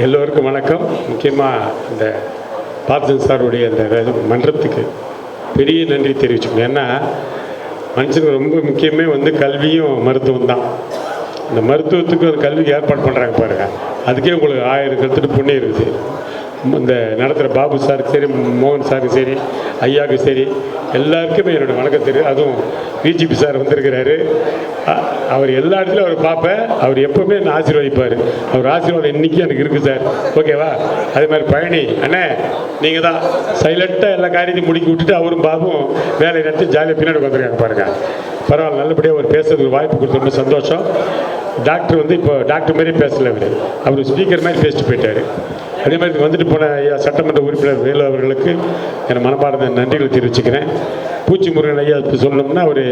எல்லோருக்கும் வணக்கம். முக்கியமாக இந்த பாப்சன் சாருடைய அந்த மன்றத்துக்கு பெரிய நன்றி தெரிவிச்சுக்கணும். ஏன்னா மனுஷனுக்கு ரொம்ப முக்கியமே வந்து கல்வியும் மருத்துவம் தான். இந்த மருத்துவத்துக்கு ஒரு கல்விக்கு ஏற்பாடு பண்ணுறாங்க பாருங்கள் அதுக்கே உங்களுக்கு ஆயிரம் கருத்துட்டு புண்ணியம் இருக்குது. இந்த நடத்துகிற பாபு சாருக்கு சரி மோகன் சாருக்கு சரி ஐயாவுக்கு சரி எல்லாருக்குமே என்னோடய வணக்கம் தெரியும். அதுவும் பிஜிபி சார் வந்திருக்கிறாரு. அவர் எல்லா இடத்துலையும் அவர் பார்ப்பேன். அவர் எப்போவுமே நான் ஆசீர்வதிப்பார். அவர் ஆசீர்வாதம் இன்றைக்கி எனக்கு இருக்குது சார். ஓகேவா அதே மாதிரி பழனி அண்ணே நீங்கள் தான் சைலண்ட்டாக எல்லா காரியத்தையும் முடிக்கி விட்டுட்டு அவரும் பாபும் வேலையை நடத்தி ஜாலியாக பின்னாடி வந்துருக்காங்க பாருங்கள் பரவாயில்ல நல்லபடியாக அவர் பேசுறதுக்கு வாய்ப்பு கொடுத்த ரொம்ப சந்தோஷம். டாக்டர் வந்து இப்போ டாக்டர் மாதிரி பேசலை அவர். அவர் ஸ்பீக்கர் மாதிரி பேசிட்டு போயிட்டார். அதே மாதிரி வந்துட்டு போன ஐயா சட்டமன்ற உறுப்பினர் வேலு அவர்களுக்கு என் மனப்பார்ந்த நன்றிகளை தெரிவிச்சுக்கிறேன். பூச்சி முருகன் ஐயா இப்போ சொல்லணும்னா அவர்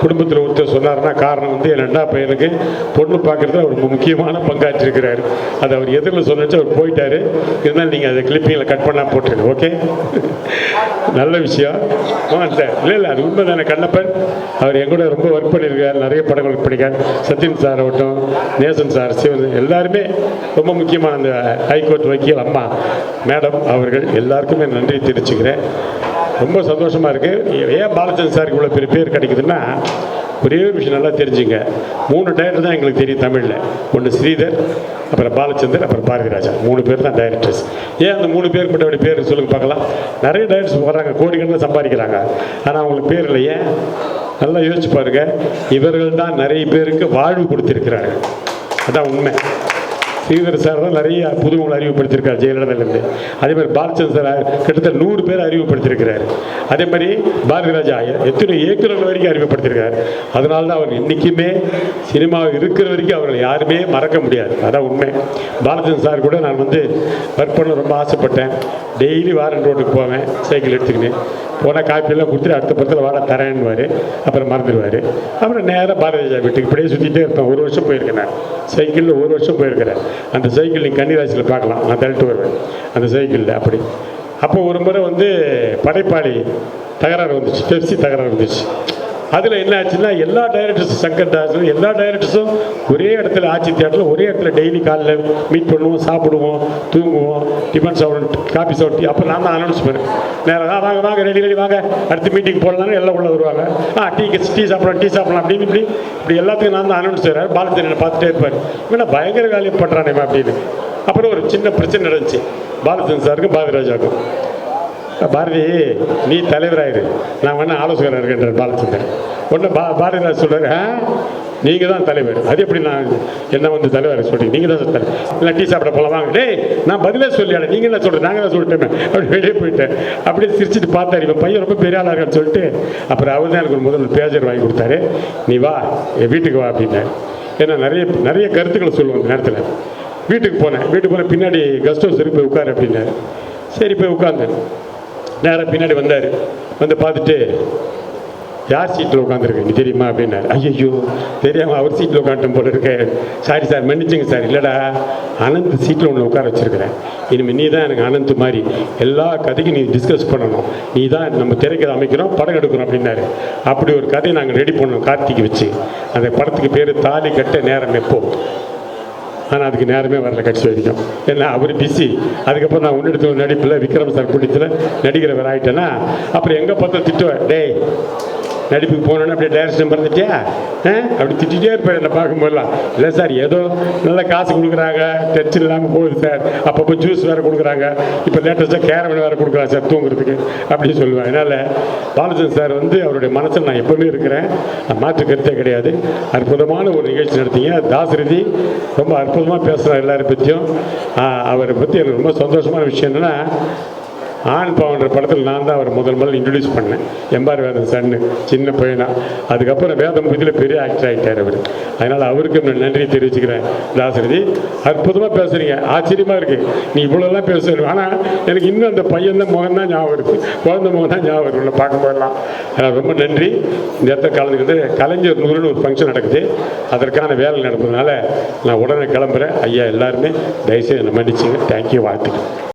குடும்பத்தில் ஒருத்தர் சொன்னார்னா காரணம் வந்து என் ரெண்டா பையனுக்கு பொண்ணு பார்க்குறதுல அவர் ரொம்ப முக்கியமான பங்காற்றிருக்கிறார். அது அவர் எதிரில் சொன்னச்சு அவர் போயிட்டார். இருந்தாலும் நீங்கள் அதை கிளிப்பிங்கில் கட் பண்ணால் போட்டுருங்க ஓகே நல்ல விஷயம். மோகன் இல்லை இல்லை அது உண்மை தானே கண்ணப்பன்? அவர் எங்கூட ரொம்ப ஒர்க் பண்ணியிருக்கார் நிறைய படங்கள் படிக்கார் சத்யன் சார் ஆகட்டும் நேசன் சார் சிவன் எல்லாருமே ரொம்ப முக்கியமான அந்த ஹைகோர்ட் வக்கீல் அம்மா. மேடம் அவர்கள் எல்லாருக்குமே நன்றி தெரிவிச்சுக்கிறேன். ரொம்ப சந்தோஷமாக இருக்குது ஏன் பாலச்சந்திரன் சாருக்கு இவ்வளோ பெரிய பேர் கிடைக்குதுன்னா ஒரே ஒரு விஷயம் நல்லா தெரிஞ்சுங்க. மூணு டைரக்டர் தான் எங்களுக்கு தெரியும் தமிழில். ஒன்று ஸ்ரீதர் அப்புறம் பாலச்சந்தர் அப்புறம் பாரதிராஜா. மூணு பேர் தான் டைரக்டர்ஸ் ஏன் அந்த மூணு பேர் மட்டும் அப்படி பேர் சொல்லுங்க பார்க்கலாம். நிறைய டைரக்டர்ஸ் வராங்க கோடிக்கணக்கில் சம்பாதிக்கிறாங்க. ஆனால் அவங்களுக்கு பேர் இல்லை ஏன் நல்லா யோசிச்சு பாருங்க. இவர்கள் தான் நிறைய பேருக்கு வாழ்வு கொடுத்துருக்கிறாங்க அதான் உண்மை. ஸ்ரீதர் சார் தான் நிறைய புதுமுகளை அறிவுப்படுத்தியிருக்கார் ஜெயலலிதாலேருந்து அதே மாதிரி பாலச்சந்திர சார் கிட்டத்தட்ட நூறு பேர் அறிவுப்படுத்தியிருக்கிறார் அதே மாதிரி பாரதி ராஜா எத்தனை இயக்குநர்கள் வரைக்கும் அறிமுகப்படுத்தியிருக்கார். அதனால தான் அவர் இன்றைக்குமே சினிமாவில் இருக்கிற வரைக்கும் அவர்களை யாருமே மறக்க முடியாது. அதான் உண்மை. பாலச்சந்திரன் சார் கூட நான் வந்து ஒர்க் பண்ண ரொம்ப ஆசைப்பட்டேன். டெய்லி வாரன் ரோட்டுக்கு போவேன் சைக்கிள் எடுத்துக்கின்னு. போனால் காப்பியெல்லாம் கொடுத்துட்டு அடுத்த படத்தில் வாட தரேன்னுவார். அப்புறம் மறந்துடுவார். அப்புறம் நேராக பாரதி ராஜா வீட்டுக்கு இப்படியே சுற்றிட்டே இருப்பேன் ஒரு வருஷம் போயிருக்கேன் நான். சைக்கிளில் ஒரு வருஷம் போயிருக்கிறேன். அந்த சைக்கிள் நீங்கள் கன்னிராசியில் பார்க்கலாம். நான் தள்ளிட்டு வருவேன். அந்த சைக்கிளில் அப்படி. அப்போ ஒரு முறை வந்து படைப்பாளி தகராறு வந்துச்சு. பெப்சி தகராறு வந்துச்சு. அதில் என்ன ஆச்சுன்னா எல்லா டைரக்டர்ஸும் சங்கர் தாஸ் எல்லா டைரக்டர்ஸும் ஒரே இடத்துல ஆட்சி தியேட்டரில் ஒரே இடத்துல டெய்லி காலையில் மீட் பண்ணுவோம் சாப்பிடுவோம் தூங்குவோம் டிஃபன் சாப்பிடுவோம் காஃபி சாப்பிட்டு அப்போ நான் தான் அனௌன்ஸ் பண்ணேன். நேராக வாங்க வாங்க ரெடி ரெடி வாங்க. அடுத்து மீட்டிங் போடலாம்னு எல்லாம் உள்ளே வருவாங்க. ஆ டீ டீ சாப்பிடலாம் டீ சாப்பிடலாம் அப்படின்னு இப்படி இப்படி. எல்லாத்துக்கும் நான் தான் அனௌன்ஸ் செய்கிறேன் பாலச்சந்திரனை பார்த்துட்டே இருப்பார். இவனை பயங்கர காலியம் பண்ணுறானே அப்படின்னு. அப்புறம் ஒரு சின்ன பிரச்சனை நடந்துச்சு. பாலச்சந்திரன் சாருக்கும் பாரதிராஜாக்கும் பாரதி நீ தலைவராயிரு. நான் வேணா ஆலோசகராக இருக்கேன் பாலச்சந்தர் ஒன்று பா பாரதிராஜ் சொல்கிறார் ஆ? நீங்கள் தான் தலைவர். அது எப்படி நான் என்ன வந்து தலைவர் சொல்றீங்க? நீங்கள் தான் தலைவர். இல்லை டீ சாப்பிட போகலாம் வாங்க. டே நான் பதிலே சொல்லியாட நீங்கள் என்ன சொல்கிறேன் நாங்கள் தான் சொல்லிட்டேன் அப்படி வெளியே போயிட்டேன். அப்படியே சிரிச்சிட்டு பார்த்தாரு. இவன் பையன் ரொம்ப பெரிய ஆளாக இருக்கான்னு சொல்லிட்டு அப்புறம் அவர் தான் எனக்கு ஒரு முதல் பேஜர் வாங்கி கொடுத்தாரு. நீ வா என் வீட்டுக்கு வா அப்படின்னாரு. ஏன்னா நிறைய நிறைய கருத்துக்களை சொல்லுவோம் அந்த நேரத்தில். வீட்டுக்கு போனேன். வீட்டுக்கு போன பின்னாடி கெஸ்ட் ஹவுஸ் இருக்கு போய் உட்காரு அப்படின்னாரு. சரி போய் உட்காந்தேன் நேராக பின்னாடி வந்தார். வந்து பார்த்துட்டு யார் சீட்டில் உட்காந்துருக்கு நீ தெரியுமா? அப்படின்னாரு. ஐயோ தெரியாமல் அவர் சீட்டில் உட்காந்துட்டோம் போல இருக்க. சாரி சார் மன்னிச்சுங்க சார் இல்லைடா அனந்த் சீட்டில் ஒன்று உட்கார வச்சிருக்கிறேன் இனிமேல் நீ தான் எனக்கு அனந்த் மாதிரி எல்லா கதைக்கும் நீ டிஸ்கஸ் பண்ணணும். நீ தான் நம்ம திரைக்கதை அமைக்கிறோம் படம் எடுக்கிறோம் அப்படின்னாரு. அப்படி ஒரு கதையை நாங்கள் ரெடி பண்ணோம் கார்த்திக்கு வச்சு. அந்த படத்துக்கு பேர் தாலி கட்ட நேரம் எப்போ? ஆனால் அதுக்கு நேரமே வரல கட்சி வரைக்கும். ஏன்னா அவர் பிஸி அதுக்கப்புறம் நான் முன்னெடுத்து நடிப்பில் விக்ரம் சார் கூட்டத்தில் நடிக்கிறவர் ஆகிட்டேன்னா அப்புறம் எங்கே பார்த்தா திட்டுவேன் டேய் நடிப்புக்கு போனோன்னு அப்படியே டைரக்ஷன் மறந்துட்டியா ஆ? அப்படி திட்டிகிட்டே இருப்பேன் என்னை பார்க்கும்போதெல்லாம். இல்லை சார் ஏதோ நல்ல காசு கொடுக்குறாங்க டென்ஷன் இல்லாமல் போகுது சார். அப்பப்போ ஜூஸ் வேறு கொடுக்குறாங்க. இப்போ லேட்டஸ்ட்டாக கேரவன் வேறு கொடுக்குறாங்க சார் தூங்குறதுக்கு. அப்படின்னு சொல்லுவேன். அதனால் பாலச்சந்திரன் சார் வந்து அவருடைய மனசில் நான் எப்பவுமே இருக்கிறேன். நான் மாற்று கருத்தே கிடையாது. அற்புதமான ஒரு நிகழ்ச்சி நடத்திங்க. தாசரதி ரொம்ப அற்புதமாக பேசுகிறார் எல்லாரை பற்றியும். அவரை பற்றி எனக்கு ரொம்ப சந்தோஷமான விஷயம் என்னென்னா ஆண் பாவன்ற படத்தில் நான் தான் அவர் முதல் முதல் இன்ட்ரடியூஸ் பண்ணேன். எம்பார் வேதன் சன்னு சின்ன பையனா. அதுக்கப்புறம் வேதம் இதில் பெரிய ஆக்டர் ஆகிட்டார் அவர். அதனால் அவருக்கு நான் நன்றி தெரிவிச்சுக்கிறேன் தாசரதி அற்புதமாக பேசுகிறீங்க ஆச்சரியமாக இருக்குது நீ இவ்வளோலாம் பேசுகிறீங்க ஆனால் எனக்கு இன்னும் அந்த பையன் தான் முகம் தான் ஞாபகம் இருக்குது குழந்தை முகம் தான் ஞாபகம் இருக்கு உள்ள பார்க்க அதனால் ரொம்ப நன்றி. இந்த இடத்த கலந்துக்கிறது கலைஞர் நூறுன்னு ஒரு ஃபங்க்ஷன் நடக்குது. அதற்கான வேலை நடப்பதுனால நான் உடனே கிளம்புறேன். ஐயா எல்லாருமே தயவுசெய்து என்னை மன்னிச்சுங்க. தேங்க்யூ வாழ்த்துக்கள்.